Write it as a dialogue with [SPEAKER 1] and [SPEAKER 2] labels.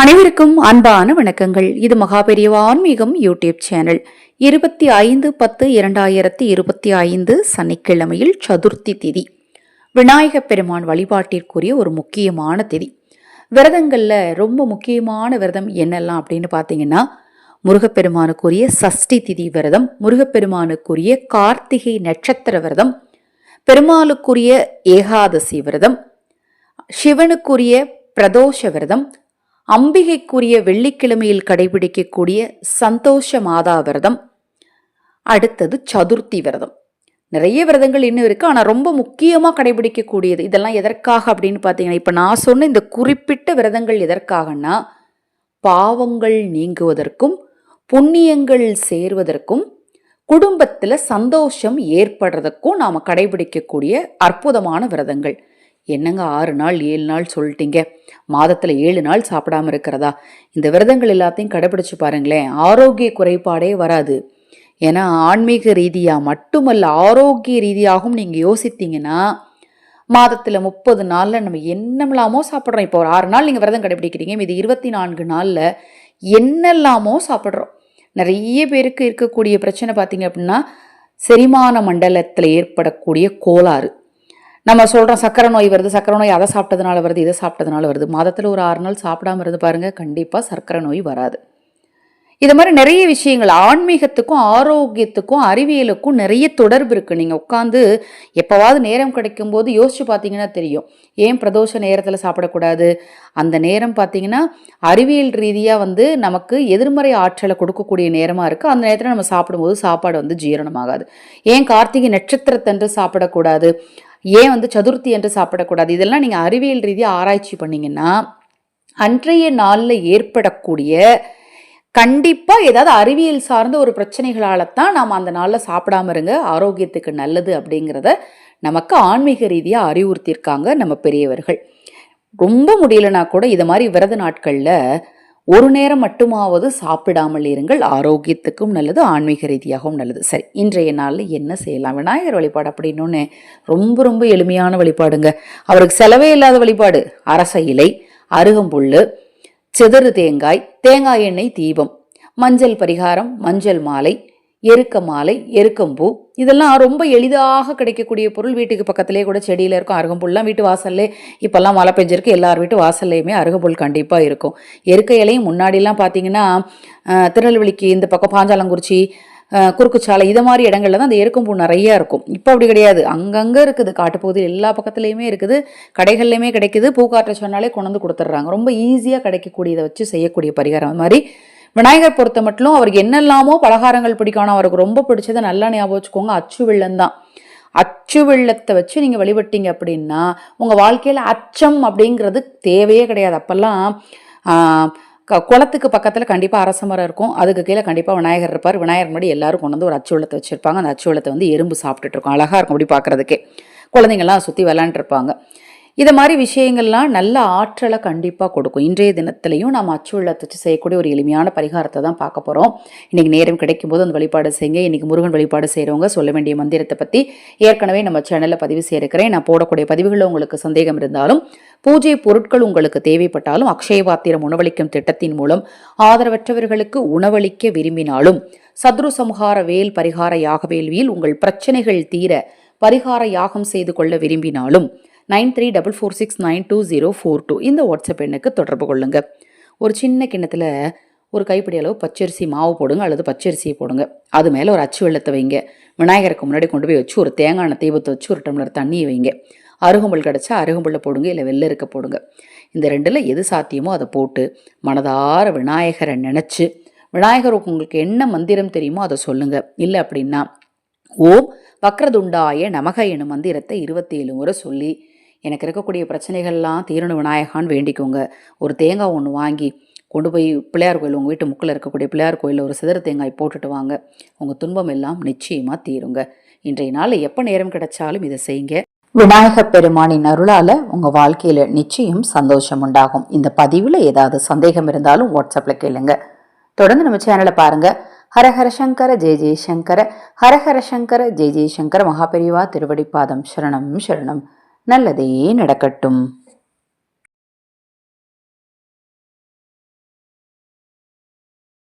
[SPEAKER 1] அனைவருக்கும் அன்பான வணக்கங்கள். இது மகாபெரியவ ஆன்மீகம் யூடியூப் சேனல். இருபத்தி ஐந்து பத்து இரண்டாயிரத்தி இருபத்தி ஐந்து சனிக்கிழமையில் சதுர்த்தி திதி. விநாயகப் பெருமான் வழிபாட்டிற்குரிய ஒரு முக்கியமான திதி. விரதங்களில் ரொம்ப முக்கியமான விரதம் என்னெல்லாம் அப்படின்னு பார்த்தீங்கன்னா முருகப்பெருமானுக்குரிய சஷ்டி திதி விரதம் முருகப்பெருமானுக்குரிய கார்த்திகை நட்சத்திர விரதம் பெருமாளுக்குரிய ஏகாதசி விரதம் சிவனுக்குரிய பிரதோஷ விரதம் அம்பிகைக்குரிய வெள்ளிக்கிழமையில் கடைபிடிக்கக்கூடிய சந்தோஷ மாதா விரதம். அடுத்தது சதுர்த்தி விரதம். நிறைய விரதங்கள் இன்னும் இருக்குது ஆனால் ரொம்ப முக்கியமாக கடைபிடிக்கக்கூடியது இதெல்லாம் எதற்காக அப்படின்னு பார்த்தீங்கன்னா இப்போ நான் சொன்ன இந்த குறிப்பிட்ட விரதங்கள் எதற்காகன்னா பாவங்கள் நீங்குவதற்கும் புண்ணியங்கள் சேர்வதற்கும் குடும்பத்தில் சந்தோஷம் ஏற்படுறதுக்கும் நாம் கடைபிடிக்கக்கூடிய அற்புதமான விரதங்கள். என்னங்க ஆறு நாள் ஏழு நாள் சொல்லிட்டீங்க? மாதத்தில் ஏழு நாள் சாப்பிடாம இருக்கிறதா? இந்த விரதங்கள் எல்லாத்தையும் கடைபிடிச்சு பாருங்களேன் ஆரோக்கிய குறைபாடே வராது. ஏன்னா ஆன்மீக ரீதியாக மட்டுமல்ல ஆரோக்கிய ரீதியாகவும் நீங்கள் யோசித்தீங்கன்னா மாதத்தில் முப்பது நாளில் நம்ம என்னமில்லாமோ சாப்பிட்றோம். இப்போ ஒரு ஆறு நாள் நீங்கள் விரதம் கடைபிடிக்கிறீங்க இது இருபத்தி நான்கு நாளில் என்னெல்லாமோ சாப்பிட்றோம். நிறைய பேருக்கு இருக்கக்கூடிய பிரச்சனை பார்த்தீங்க அப்படின்னா செரிமான மண்டலத்தில் ஏற்படக்கூடிய கோளாறு. நம்ம சொல்கிறோம் சக்கரை நோய் வருது சக்கரை நோய் அதை சாப்பிட்டதுனால வருது இதை சாப்பிட்டதுனால வருது. மாதத்தில் ஒரு ஆறு நாள் சாப்பிடாம இருந்து பாருங்கள் கண்டிப்பாக சர்க்கரை நோய் வராது. இது மாதிரி நிறைய விஷயங்கள் ஆன்மீகத்துக்கும் ஆரோக்கியத்துக்கும் அறிவியலுக்கும் நிறைய தொடர்பு இருக்குது நீங்கள் உட்காந்து எப்போவாவது நேரம் கிடைக்கும்போது யோசிச்சு பார்த்தீங்கன்னா தெரியும். ஏன் பிரதோஷ நேரத்தில் சாப்பிடக்கூடாது? அந்த நேரம் பார்த்தீங்கன்னா அறிவியல் ரீதியாக வந்து நமக்கு எதிர்மறை ஆற்றலை கொடுக்கக்கூடிய நேரமாக இருக்குது அந்த நேரத்தில் நம்ம சாப்பிடும்போது சாப்பாடு வந்து ஜீரணமாகாது. ஏன் கார்த்திகை நட்சத்திரத்தன்று சாப்பிடக்கூடாது? ஏன் வந்து சதுர்த்தி என்று சாப்பிடக்கூடாது? இதெல்லாம் நீங்கள் அறிவியல் ரீதியாக ஆராய்ச்சி பண்ணிங்கன்னா அன்றைய நாளில் ஏற்படக்கூடிய கண்டிப்பாக ஏதாவது அறிவியல் சார்ந்த ஒரு பிரச்சனைகளால் தான் நாம் அந்த நாளில் சாப்பிடாம இருங்க. ஆரோக்கியத்துக்கு நல்லது அப்படிங்கிறத நமக்கு ஆன்மீக ரீதியாக அறிவுறுத்தியிருக்காங்க நம்ம பெரியவர்கள். ரொம்ப முடியலனா கூட இது மாதிரி விரத நாட்களில் ஒரு நேரம் மட்டுமாவது சாப்பிடாமல் இருங்கள். ஆரோக்கியத்துக்கும் நல்லது ஆன்மீக ரீதியாகவும் நல்லது. சரி இன்றைய நாளில் என்ன செய்யலாம்? விநாயகர் வழிபாடு அப்படின்னு ரொம்ப ரொம்ப எளிமையான வழிபாடுங்க. அவருக்கு செலவே இல்லாத வழிபாடு. அரச இலை அருகம்புல் செதறு தேங்காய் தேங்காய் எண்ணெய் தீபம். மஞ்சள் பரிகாரம் மஞ்சள் மாலை எருக்க மாலை எருக்கம்பூ இதெல்லாம் ரொம்ப எளிதாக கிடைக்கக்கூடிய பொருள். வீட்டுக்கு பக்கத்துலேயே கூட செடியில் இருக்கும் அருகம்புல்லாம் வீட்டு வாசல்லே. இப்போல்லாம் மழை பெஞ்சிருக்கு எல்லார் வீட்டு வாசல்லையுமே அருகம்புல் கண்டிப்பாக இருக்கும். எருக்க இலையும் முன்னாடிலாம் பார்த்தீங்கன்னா திருநெல்வேலிக்கு இந்த பக்கம் பாஞ்சாலங்குறிச்சி குறுக்குச்சாலை இது மாதிரி இடங்கள்ல தான் அந்த எருக்கம்பூ நிறையா இருக்கும். இப்போ அப்படி கிடையாது. அங்கங்கே இருக்குது. காட்டுப்பகுதியில் எல்லா பக்கத்துலேயுமே இருக்குது. கடைகள்லையுமே கிடைக்குது. பூக்காற்ற சொன்னாலே கொண்டு வந்து கொடுத்துட்றாங்க. ரொம்ப ஈஸியாக கிடைக்கக்கூடியதை வச்சு செய்யக்கூடிய பரிகாரம். அது மாதிரி விநாயகர் பொறுத்த மட்டும் அவருக்கு என்னெல்லாமோ பலகாரங்கள் பிடிக்கும். ஆனால் அவருக்கு ரொம்ப பிடிச்சதை நல்லா ஞாபகம் வச்சுக்கோங்க. அச்சு வெள்ளம் தான். அச்சு வெள்ளத்தை வச்சு நீங்கள் வழிபட்டீங்க அப்படின்னா உங்கள் வாழ்க்கையில் அச்சம் அப்படிங்கிறது தேவையே கிடையாது. அப்போல்லாம் குளத்துக்கு பக்கத்தில் கண்டிப்பாக அரச மரம் இருக்கும். அதுக்கு கீழே கண்டிப்பாக விநாயகர் இருப்பார். விநாயகர் முன்னாடி எல்லாரும் கொண்டு வந்து ஒரு அச்சு வெள்ளத்தை வச்சுருப்பாங்க. அந்த அச்சு வெள்ளத்தை வந்து எறும்பு சாப்பிட்டுட்டு இருக்கும். அழகாக இருக்கும் அப்படி பார்க்குறதுக்கே குழந்தைங்கள்லாம் சுற்றி விளாண்டுருப்பாங்க இது மாதிரி விஷயங்கள்லாம் நல்ல ஆற்றலை கண்டிப்பாக கொடுக்கும். இன்றைய தினத்திலையும் நாம் அச்சுள்ளத்தை வச்சு செய்யக்கூடிய ஒரு எளிமையான பரிகாரத்தை தான் பார்க்க போகிறோம் இன்றைக்கி நேரம் கிடைக்கும் போது அந்த வழிபாடு செய்யுங்க. இன்றைக்கி முருகன் வழிபாடு செய்கிறவங்க சொல்ல வேண்டிய மந்திரத்தை பற்றி ஏற்கனவே நம்ம சேனலில் பதிவு செய்திருக்கிறேன். நான் போடக்கூடிய பதிவுகளில் உங்களுக்கு சந்தேகம் இருந்தாலும் பூஜை பொருட்கள் உங்களுக்கு தேவைப்பட்டாலும் அக்ஷய பாத்திரம் உணவளிக்கும் திட்டத்தின் மூலம் ஆதரவற்றவர்களுக்கு உணவளிக்க விரும்பினாலும் சத்ரு சம்ஹார வேல் பரிகார யாக வேள்வியில் உங்கள் பிரச்சனைகள் தீர பரிகார யாகம் செய்து கொள்ள விரும்பினாலும் nine three double four six nine two zero four two. இந்த வாட்ஸ்அப் எண்ணுக்கு தொடர்பு கொள்ளுங்க. ஒரு சின்ன கிண்ணத்தில் ஒரு கைப்பிடி அளவு பச்சரிசி மாவு போடுங்க அல்லது பச்சரிசியை போடுங்க. அது மேலே ஒரு அச்சு வெள்ளத்தை வைங்க. விநாயகருக்கு முன்னாடி கொண்டு போய் வச்சு ஒரு தேங்காய் எண்ணெய் தீபத்தை வச்சு ஒரு டம்ளர் தண்ணியை வைங்க. அருகம்புல் கிடச்சா அருகம்புல்ல போடுங்க இல்லை வெள்ளை இருக்க போடுங்க. இந்த ரெண்டில் எது சாத்தியமோ அதை போட்டு மனதார விநாயகரை நினச்சி விநாயகருக்கு உங்களுக்கு என்ன மந்திரம் தெரியுமோ அதை சொல்லுங்கள் இல்லை அப்படின்னா ஓம் வக்ரதுண்டாய நமக எனும் மந்திரத்தை இருபத்தி ஏழு முறை சொல்லி எனக்கு இருக்கக்கூடிய பிரச்சனைகள்லாம் தீரணும் விநாயகான்னு வேண்டிக்கோங்க. ஒரு தேங்காய் ஒன்று வாங்கி கொண்டு போய் பிள்ளையார் கோயில் உங்கள் வீட்டு முக்கில் இருக்கக்கூடிய பிள்ளையார் கோயிலில் ஒரு சிதற தேங்காய் போட்டுட்டு வாங்க. உங்கள் துன்பம் எல்லாம் நிச்சயமாக தீருங்க. இன்றைய நாளில் எப்போ நேரம் கிடைச்சாலும் இதை செய்யுங்க. விநாயகப் பெருமானின் அருளால் உங்கள் வாழ்க்கையில் நிச்சயம் சந்தோஷம் உண்டாகும். இந்த பதிவில் ஏதாவது சந்தேகம் இருந்தாலும் வாட்ஸ்அப்பில் கேளுங்க. தொடர்ந்து நம்ம சேனலை பாருங்கள் ஹரஹர சங்கர ஜெய ஜெயசங்கர ஹரஹர சங்கர ஜெய ஜெயசங்கர மகாபெரிவா திருவடிப்பாதம் சரணம் சரணம். நல்லதே நடக்கட்டும்.